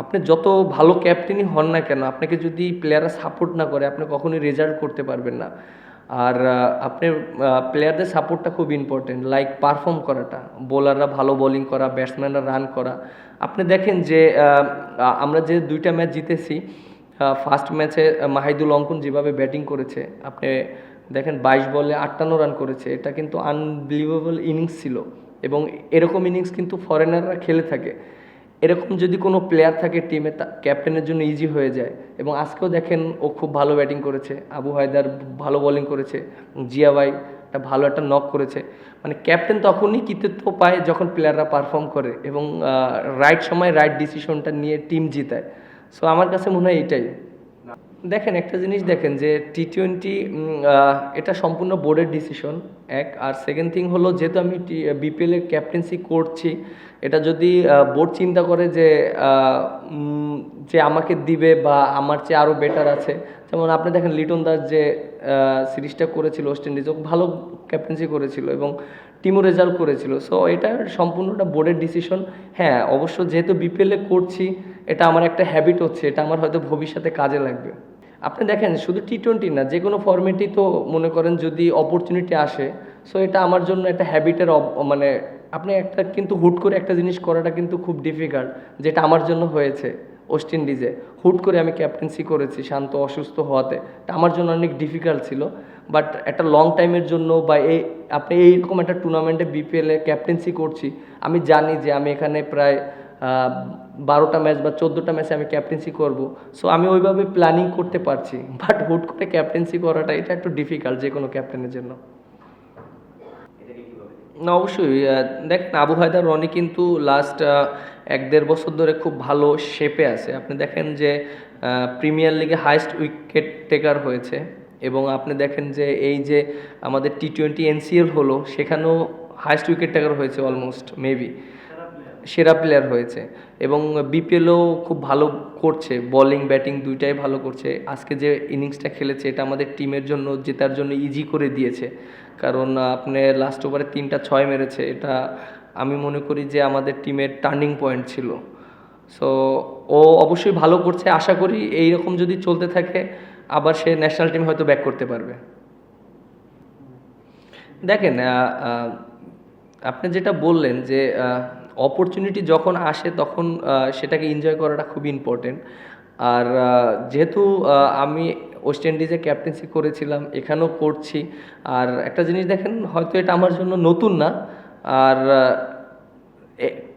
আপনি যত ভালো ক্যাপ্টেনই হন না কেন, আপনাকে যদি প্লেয়াররা সাপোর্ট না করে, আপনি কখনোই রেজাল্ট করতে পারবেন না। আর আপনি প্লেয়ারদের সাপোর্টটা খুব ইম্পর্টেন্ট লাইক পারফর্ম করাটা বোলাররা ভালো বোলিং করা ব্যাটসম্যানরা রান করা। আপনি দেখেন যে আমরা যে দুইটা ম্যাচ জিতেছি ফার্স্ট ম্যাচে মাহিদুল অঙ্কন যেভাবে ব্যাটিং করেছে, আপনি দেখেন বাইশ বলে আটান্ন রান করেছে, এটা কিন্তু আনবিলিভেবল ইনিংস ছিল। এবং এরকম ইনিংস কিন্তু ফরেনাররা খেলে থাকে। এরকম যদি কোনো প্লেয়ার থাকে টিমে ক্যাপ্টেনের জন্য ইজি হয়ে যায়। এবং আজকেও দেখেন ও খুব ভালো ব্যাটিং করেছে। আবু হায়দার ভালো বোলিং করেছে। জিয়াবাই একটা ভালো একটা নক করেছে। মানে ক্যাপ্টেন তখনই কৃতিত্ব পায় যখন প্লেয়াররা পারফর্ম করে এবং রাইট সময় রাইট ডিসিশনটা নিয়ে টিম জিতায়। সো আমার কাছে মনে হয় এটাই। দেখেন একটা জিনিস দেখেন যে টি টোয়েন্টি এটা সম্পূর্ণ বোর্ডের ডিসিশন এক। আর সেকেন্ড থিং হলো যেহেতু আমি বিপিএল এর ক্যাপ্টেন্সি করছি এটা যদি বোর্ড চিন্তা করে যে যে আমাকে দিবে বা আমার চেয়ে আরও বেটার আছে। যেমন আপনি দেখেন লিটন দাস যে সিরিজটা করেছিল ওয়েস্ট ইন্ডিজ ভালো ক্যাপ্টেন্সি করেছিল এবং টিমও রেজাল্ট করেছিল। সো এটা সম্পূর্ণটা বোর্ডের ডিসিশন হ্যাঁ অবশ্য যেহেতু বিপিএলে করছি এটা আমার একটা হ্যাবিট হচ্ছে এটা আমার হয়তো ভবিষ্যতে কাজে লাগবে। আপনি দেখেন, শুধু টি টোয়েন্টি না যে কোনো ফর্মেটই তো মনে করেন যদি অপরচুনিটি আসে সো এটা আমার জন্য একটা হ্যাবিটের মানে আপনি একটা কিন্তু হুট করে একটা জিনিস করাটা কিন্তু খুব ডিফিকাল্ট যেটা আমার জন্য হয়েছে ওয়েস্ট ইন্ডিজে হুট করে আমি ক্যাপ্টেন্সি করেছি, শান্ত, অসুস্থ হওয়াতে। এটা আমার জন্য অনেক ডিফিকাল্ট ছিল বাট একটা লং টাইমের জন্য বা এই, আপনি এইরকম একটা টুর্নামেন্টে বিপিএলে ক্যাপ্টেন্সি করছি, আমি জানি যে আমি এখানে প্রায় বারোটা ম্যাচ বা চোদ্দোটা ম্যাচে আমি ক্যাপ্টেন্সি করব। সো আমি ওইভাবে প্ল্যানিং করতে পারছি। বাট হুট করে ক্যাপ্টেন্সি করাটা, এটা একটু ডিফিকাল্ট যে কোনো ক্যাপ্টেনের জন্য। না, অবশ্যই দেখেন আবু হায়দার রনি কিন্তু লাস্ট এক দেড় বছর ধরে খুব ভালো শেপে আছে। আপনি দেখেন যে প্রিমিয়ার লিগে হাইস্ট উইকেট টেকার হয়েছে। এবং আপনি দেখেন যে, এই যে আমাদের টি টোয়েন্টি এনসিএল হলো, সেখানেও হাইস্ট উইকেট টেকার হয়েছে অলমোস্ট মেবি সেরা প্লেয়ার হয়েছে এবং বিপিএলও খুব ভালো করছে বোলিং ব্যাটিং দুইটাই ভালো করছে। আজকে যে ইনিংসটা খেলেছে, এটা আমাদের টিমের জন্য, জেতার জন্য ইজি করে দিয়েছে। কারণ আপনি লাস্ট ওভারে তিনটা ছয় মেরেছে, এটা আমি মনে করি যে আমাদের টিমের টার্নিং পয়েন্ট ছিল। সো ও অবশ্যই ভালো করছে, আশা করি এই রকম যদি চলতে থাকে, আবার সে ন্যাশনাল টিম হয়তো ব্যাক করতে পারবে। দেখেন আপনি যেটা বললেন যে অপরচুনিটি যখন আসে তখন সেটাকে এনজয় করাটা খুব ইম্পর্টেন্ট আর যেহেতু আমি ওয়েস্ট ইন্ডিজে ক্যাপ্টেন্সি করেছিলাম, এখানেও করছি, আর একটা জিনিস দেখেন, হয়তো এটা আমার জন্য নতুন না, আর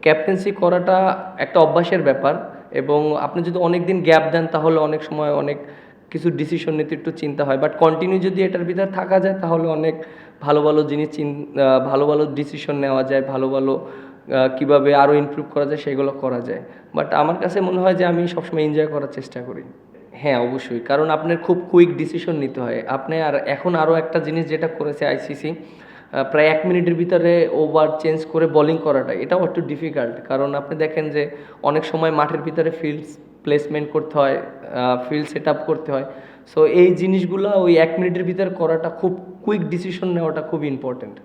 ক্যাপ্টেন্সি করাটা একটা অভ্যাসের ব্যাপার, এবং আপনি যদি অনেক দিন গ্যাপ দেন, তাহলে অনেক সময় অনেক কিছু ডিসিশন নিতে একটু চিন্তা হয় বাট কন্টিনিউ যদি এটার ভিতরে থাকা যায়, তাহলে অনেক ভালো ভালো জিনিস চিন ভালো ভালো ডিসিশন নেওয়া যায়, ভালো ভালো কীভাবে আরও ইমপ্রুভ করা যায়, সেগুলো করা যায়। বাট আমার কাছে মনে হয় যে আমি সবসময় এনজয় করার চেষ্টা করি। হ্যাঁ অবশ্যই। কারণ আপনার খুব কুইক ডিসিশন নিতে হয়। আপনি আর এখন আরও একটা জিনিস যেটা করেছে আইসিসি প্রায় এক মিনিটের ভিতরে ওভার চেঞ্জ করে বোলিং করাটা, এটাও একটু ডিফিকাল্ট কারণ আপনি দেখেন যে অনেক সময় মাঠের ভিতরে ফিল্ড প্লেসমেন্ট করতে হয় ফিল্ড সেট আপ করতে হয়। সো এই জিনিসগুলো ওই এক মিনিটের ভিতরে করাটা খুব কুইক ডিসিশন নেওয়াটা খুব ইম্পর্টেন্ট